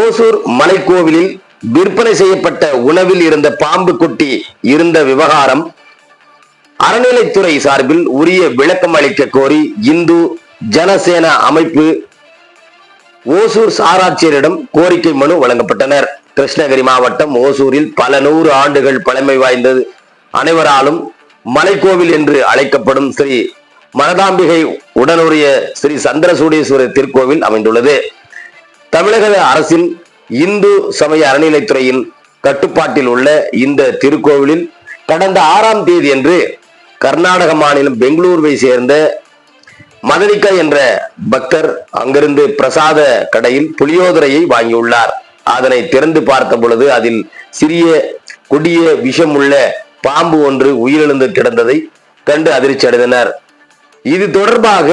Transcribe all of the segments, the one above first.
ஓசூர் மலைக்கோவிலில் விற்பனை செய்யப்பட்ட உணவில் இருந்த பாம்பு குட்டி இருந்த விவகாரம் அறநிலைத்துறை சார்பில் உரிய விளக்கம் அளிக்க கோரி இந்து ஜனசேன அமைப்பு ஓசூர் சாராட்சியரிடம் கோரிக்கை மனு வழங்கப்பட்டனர். கிருஷ்ணகிரி மாவட்டம் ஓசூரில் பல நூறு ஆண்டுகள் பழமை வாய்ந்தது. அனைவராலும் மலைக்கோவில் என்று அழைக்கப்படும் ஸ்ரீ மனதாம்பிகை உடனுடைய ஸ்ரீ சந்திரசூடேஸ்வரர் திருக்கோவில் அமைந்துள்ளது. தமிழக அரசின் இந்து சமய அறநிலைத்துறையின் கட்டுப்பாட்டில் உள்ள இந்த திருக்கோவிலில் கடந்த ஆறாம் தேதி என்று கர்நாடக மாநிலம் பெங்களூருவை சேர்ந்த மதனிகா என்ற பக்தர் அங்கிருந்து பிரசாத கடையில் புளியோதரையை வாங்கியுள்ளார். அதனை திறந்து பார்த்த பொழுது அதில் சிறிய கொடிய விஷமுள்ள பாம்பு ஒன்று உயிரிழந்து கிடந்ததை கண்டு அதிர்ச்சி அடைந்தனர். இது தொடர்பாக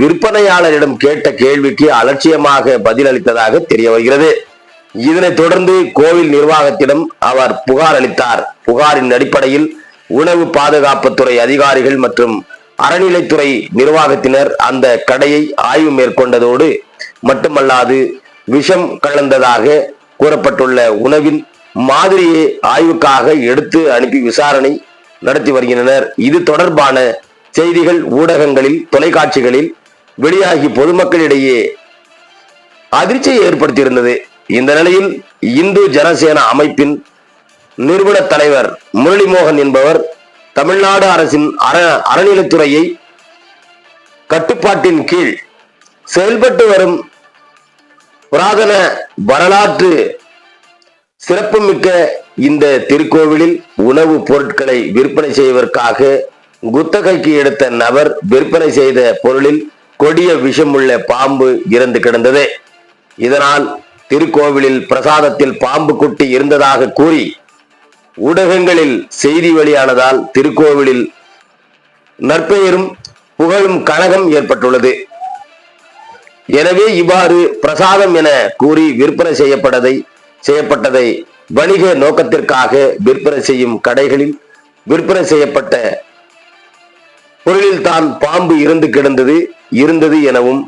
விற்பனையாளரிடம் கேட்ட கேள்விக்கு அலட்சியமாக பதிலளித்ததாக தெரிய வருகிறது. இதனைத் தொடர்ந்து கோவில் நிர்வாகத்திடம் அவர் புகார் அளித்தார். புகாரின் அடிப்படையில் உணவு பாதுகாப்புத்துறை அதிகாரிகள் மற்றும் அறநிலைத்துறை நிர்வாகத்தினர் அந்த கடையை ஆய்வு மேற்கொண்டதோடு மட்டுமல்லாது விஷம் கலந்ததாக கூறப்பட்டுள்ள உணவின் மாதிரியை ஆய்வுக்காக எடுத்து அனுப்பி விசாரணை நடத்தி வருகின்றனர். இது தொடர்பான செய்திகள் ஊடகங்களில் தொலைக்காட்சிகளில் வெளியாகி பொதுமக்களிடையே அதிர்ச்சியை ஏற்படுத்தியிருந்தது. இந்த நிலையில் இந்து ஜனசேனா அமைப்பின் நிறுவன தலைவர் முரளிமோகன் என்பவர் தமிழ்நாடு அரசின் அற அறநிலைத்துறையை கட்டுப்பாட்டின் கீழ் செயல்பட்டு வரும் புராதன வரலாற்று சிறப்புமிக்க இந்த திருக்கோவிலில் உணவு பொருட்களை விற்பனை செய்வதற்காக குத்தகைக்கு எடுத்த நபர் விற்பனை செய்த பொருளில் கொடிய விஷமுள்ள பாம்பு இறந்து கிடந்தது. இதனால் திருக்கோவிலில் பிரசாதத்தில் பாம்பு குட்டி இருந்ததாக கூறி ஊடகங்களில் செய்தி வெளியானதால் திருக்கோவிலில் நற்பெயரும் புகழும் கழகம் ஏற்பட்டுள்ளது. எனவே இவ்வாறு பிரசாதம் என கூறி விற்பனை செய்யப்பட்டதை செய்யப்பட்டதை வணிக நோக்கத்திற்காக விற்பனை செய்யும் கடைகளில் விற்பனை செய்யப்பட்ட பொருளில் தான் பாம்பு இருந்து கிடந்தது இருந்தது எனவும்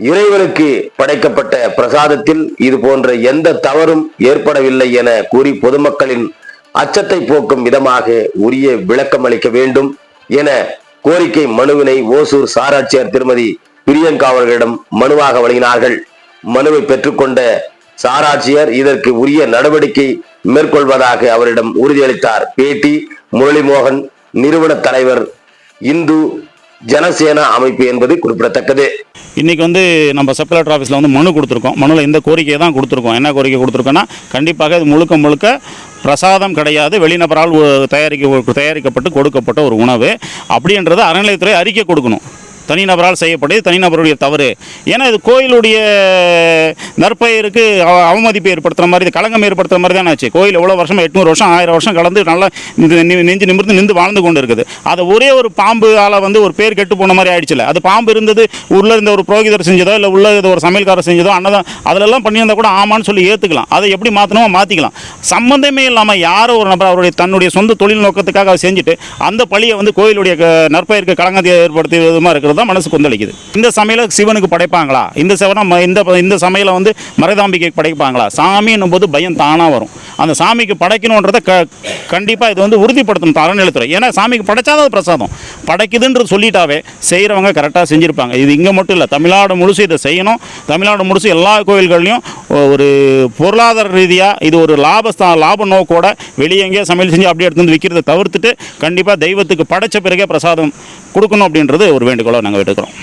இறைவனுக்கு படைக்கப்பட்ட பிரசாதத்தில் இது போன்ற எந்த தவறும் ஏற்படவில்லை என கூறி பொதுமக்களின் அச்சத்தை போக்கும் விதமாக உரிய விளக்கம் அளிக்க வேண்டும் என கோரிக்கை மனுவினை ஓசூர் சாராட்சியர் திருமதி பிரியங்கா அவர்களிடம் மனுவாக வழங்கினார்கள். மனுவை பெற்றுக்கொண்ட சாராட்சியர் இதற்கு உரிய நடவடிக்கை மேற்கொள்வதாக அவரிடம் உறுதியளித்தார். பேட்டி முரளிமோகன் நிறுவன தலைவர் இந்து ஜனசேனா அமைப்பு என்பது குறிப்பிடத்தக்கது. இன்றைக்கி வந்து நம்ம சப் கலெக்டர் ஆஃபீஸில் வந்து மனு கொடுத்துருக்கோம். மனுவில் இந்த கோரிக்கையை தான் கொடுத்துருக்கோம். என்ன கோரிக்கை கொடுத்துருக்கோன்னா கண்டிப்பாக இது முழுக்க முழுக்க பிரசாதம் கிடையாது. வெளிநபரால் தயாரிக்க தயாரிக்கப்பட்டு கொடுக்கப்பட்ட ஒரு உணவு. அப்படின்றது அறநிலையத்துறை அறிக்கை கொடுக்கணும். தனிநபரால் செய்யப்பட்டது தனிநபருடைய தவறு. ஏன்னா இது கோயிலுடைய நற்பெயருக்கு அவ- அவமதிப்பு ஏற்படுத்துகிற மாதிரி இது களங்கம் ஏற்படுத்துகிற மாதிரி தானே ஆச்சு. கோயில் எவ்வளோ வருஷம்? எட்நூறு வருஷம் ஆயிரம் வருஷம் கலந்து நல்லா நெஞ்சு நிமிர்ந்து நின்று வாழ்ந்து கொண்டு இருக்குது அதை ஒரே ஒரு பாம்பு ஆளை வந்து ஒரு பேர் கெட்டு போன மாதிரி ஆயிடுச்சுல அது பாம்பு இருந்தது உள்ளே இருந்த ஒரு புரோகிதர் செஞ்சதோ இல்லை உள்ள இருந்த ஒரு சமையல்காரர் செஞ்சதோ அன்னதான் அதிலெல்லாம் பண்ணியிருந்தா கூட ஆமான்னு சொல்லி ஏற்றுக்கலாம் அதை எப்படி மாற்றணுமோ மாற்றிக்கலாம் சம்மந்தமே இல்லாமல் யாரோ ஒரு நபர் அவருடைய தன்னுடைய சொந்த தொழில் நோக்கத்துக்காக செஞ்சுட்டு அந்த பழியை வந்து கோயிலுடைய க- நற்பெயருக்கு களங்கத்தை விதமாக இருக்குது தான் மனசு கொந்தளிக்குது. இந்த சமையலை சிவனுக்கு படைப்பாங்களா? இந்த சிவனை இந்த இந்த சமையலை வந்து மரதாம்பிக்கைக்கு படைப்பாங்களா? சாமின்னும் போது பயம் தானாக வரும். அந்த சாமிக்கு படைக்கணுன்றதை க கண்டிப்பாக இது வந்து உறுதிப்படுத்தணும் அறநிலைத்துறை ஏன்னா சாமிக்கு படைச்சாதான் அது பிரசாதம். படைக்குதுன்றது சொல்லிட்டாவே செய்கிறவங்க கரெக்டாக செஞ்சுருப்பாங்க. இது இங்கே மட்டும் இல்லை தமிழ்நாடு முழுசு இதை செய்யணும். தமிழ்நாடு முழுசு எல்லா கோயில்கள்லையும் ஒரு பொருளாதார ரீதியாக இது ஒரு லாபஸ்தா லாப நோக்கோட வெளியே எங்கேயோ சமையல் செஞ்சு அப்படியே எடுத்து வந்து விற்கிறத தவிர்த்துட்டு கண்டிப்பாக தெய்வத்துக்கு படைச்ச பிறகே பிரசாதம் கொடுக்கணும் அப்படின்றது ஒரு வேண்டுகோளாக நாங்கள் எடுக்கிறோம்